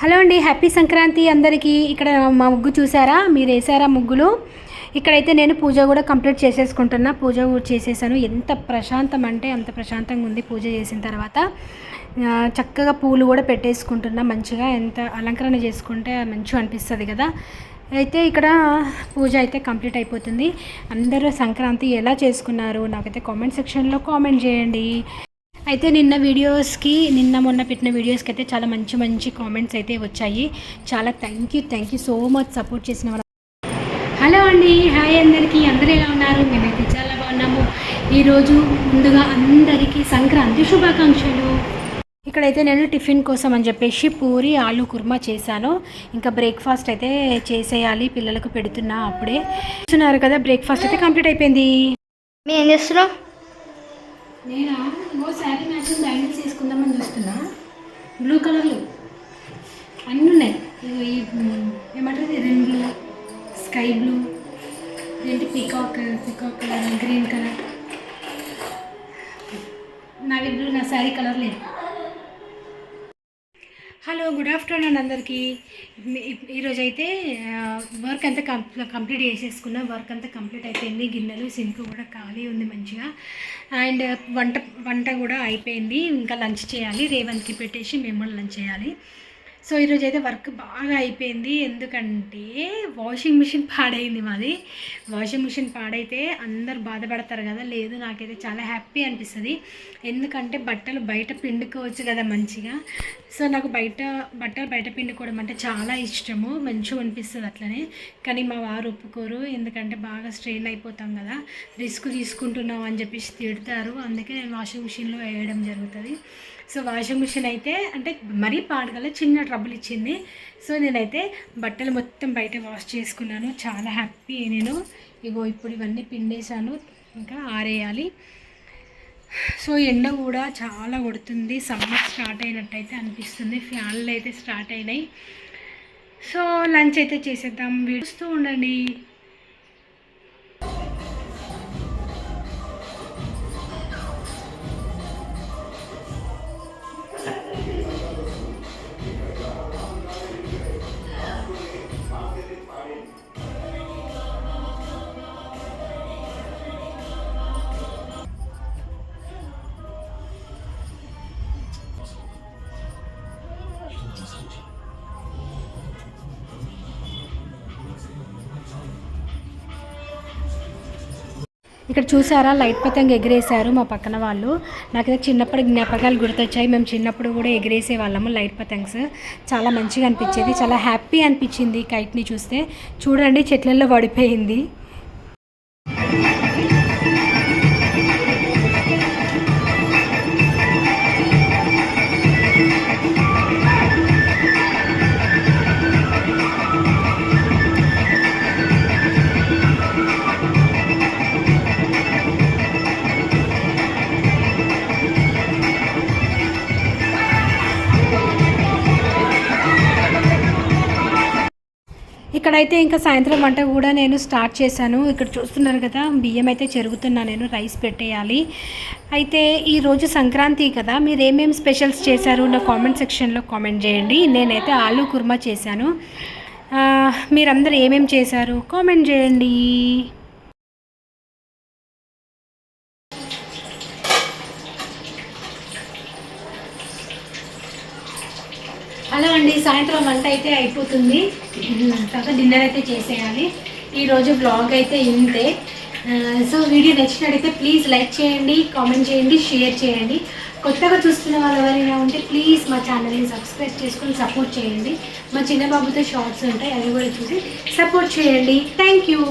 Hello అండి happy Sankranti అందరికీ. ఇక్కడ మా ముగ్గు చూసారా? మీరు వేసారా ముగ్గులు? ఇక్కడైతే నేను పూజ కూడా కంప్లీట్ చేసేసుకుంటున్నా. పూజ కూడా చేసేసాను. ఎంత ప్రశాంతం అంటే అంత ప్రశాంతంగా ఉంది పూజ చేసిన తర్వాత. చక్కగా పూలు కూడా పెట్టేసుకుంటున్నా మంచిగా. ఎంత అలంకరణ చేసుకుంటే మంచిగా అనిపిస్తుంది కదా. అయితే ఇక్కడ పూజ అయితే కంప్లీట్ అయిపోతుంది. అందరూ సంక్రాంతి ఎలా చేసుకున్నారు? నాకైతే కామెంట్ సెక్షన్లో కామెంట్ చేయండి. అయితే నిన్న వీడియోస్కి నిన్న మొన్న పెట్టిన వీడియోస్కి అయితే చాలా మంచి మంచి కామెంట్స్ అయితే వచ్చాయి. చాలా thank you thank you so much support చేసిన హలో అండి హాయ్ అందరికీ. అందరూ ఎలా ఉన్నారు? మేమైతే చాలా బాగున్నాము. ఈరోజు ముందుగా అందరికీ సంక్రాంతి శుభాకాంక్షలు. ఇక్కడైతే నేను టిఫిన్ కోసం అని చెప్పేసి పూరి ఆలు కుర్మా చేశాను. ఇంకా బ్రేక్ఫాస్ట్ అయితే చేసేయాలి పిల్లలకు పెడుతున్నా అప్పుడే. చూస్తున్నారు కదా బ్రేక్ఫాస్ట్ అయితే కంప్లీట్ అయిపోయింది. మీ ఏం చేస్తున్నాం? నేను? ఓ శారీ మ్యాచింగ్ బ్యాంగిల్స్ తీసుకుందామని చూస్తున్నా. బ్లూ కలర్లు అన్నీ ఉన్నాయి. ఈ ఏమంటారు ఇది? రెడ్ బ్లూ స్కై బ్లూ ఏంటి peacock peacock colour green colour navy blue నా శారీ కలర్ లేదు. హలో గుడ్ ఆఫ్టర్నూన్ అందరికీ. ఈరోజు అయితే వర్క్ అంతా కం- కంప్లీట్ చేసేసుకున్నా. వర్క్ అంతా కంప్లీట్ అయిపోయింది. గిన్నెలు సింక్ కూడా ఖాళీ ఉంది మంచిగా. అండ్ వంట వంట కూడా అయిపోయింది. ఇంకా లంచ్ చేయాలి. రేవంత్కి పెట్టేసి మేము కూడా లంచ్ చేయాలి. సో ఈరోజు అయితే వర్క్ బాగా అయిపోయింది. ఎందుకంటే వాషింగ్ మిషన్ పాడైంది మాది. వాషింగ్ మిషన్ పాడైతే అందరు బాధపడతారు కదా. లేదు నాకైతే చాలా హ్యాపీ అనిపిస్తుంది. ఎందుకంటే బట్టలు బయట పిండుకోవచ్చు కదా మంచిగా. సో నాకు బయట బట్టలు బయట పిండుకోవడం అంటే చాలా ఇష్టము. మంచిగా అనిపిస్తుంది అట్లనే. కానీ మా వారు ఒప్పుకోరు. ఎందుకంటే బాగా స్ట్రెయిన్ అయిపోతాం కదా. రిస్క్ తీసుకుంటున్నాం అని చెప్పేసి తిడతారు. అందుకే నేను వాషింగ్ మిషన్లో వేయడం జరుగుతుంది. సో వాషింగ్ మిషన్ అయితే అంటే మరీ పాడగల చిన్న డబ్బులు ఇచ్చింది సో నేనైతే బట్టలు మొత్తం బయట వాష్ చేసుకున్నాను. చాలా హ్యాపీ నేను. ఇగో ఇప్పుడు ఇవన్నీ పిండేశాను. ఇంకా ఆరేయాలి. సో ఎండ కూడా చాలా కొడుతుంది. సమ్మర్ స్టార్ట్ అయినట్టయితే అనిపిస్తుంది. ఫ్యాన్లు అయితే స్టార్ట్ అయినాయి. సో లంచ్ అయితే చేసేద్దాం. వీడుస్తూ ఉండండి. ఇక్కడ చూసారా? లైట్ పతంగ ఎగిరేశారు మా పక్కన వాళ్ళు. నాకైతే చిన్నప్పుడు జ్ఞాపకాలు గుర్తొచ్చాయి. మేము చిన్నప్పుడు కూడా ఎగిరేసే వాళ్ళము లైట్ పతంగ్స్. చాలా మంచిగా అనిపించేది. చాలా హ్యాపీ అనిపించింది కైట్ని చూస్తే. చూడండి చెట్లలో పడిపోయింది. ఇక్కడైతే ఇంకా సాయంత్రం వంట కూడా నేను స్టార్ట్ చేశాను. ఇక్కడ చూస్తున్నారు కదా బియ్యం అయితే చెరుగుతున్నా నేను రైస్ పెట్టేయాలి. అయితే ఈరోజు సంక్రాంతి కదా మీరు ఏమేమి స్పెషల్స్ చేశారు? నా కామెంట్ సెక్షన్లో కామెంట్ చేయండి. నేనైతే ఆలూ కుర్మా చేశాను. మీరందరూ ఏమేమి చేశారు? కామెంట్ చేయండి. హలో అండి సాయంత్రం వంట అయితే అయిపోతుంది. తర్వాత డిన్నర్ అయితే చేసేయాలి. ఈరోజు బ్లాగ్ అయితే ఇంతే. సో వీడియో నచ్చినట్టయితే ప్లీజ్ లైక్ చేయండి కామెంట్ చేయండి షేర్ చేయండి. కొత్తగా చూస్తున్న వాళ్ళు ఎవరైనా ఉంటే ప్లీజ్ మా ఛానల్ని సబ్స్క్రైబ్ చేసుకొని సపోర్ట్ చేయండి. మా చిన్న బాబుతో షార్ట్స్ ఉంటాయి అవి కూడా చూసి సపోర్ట్ చేయండి. Thank you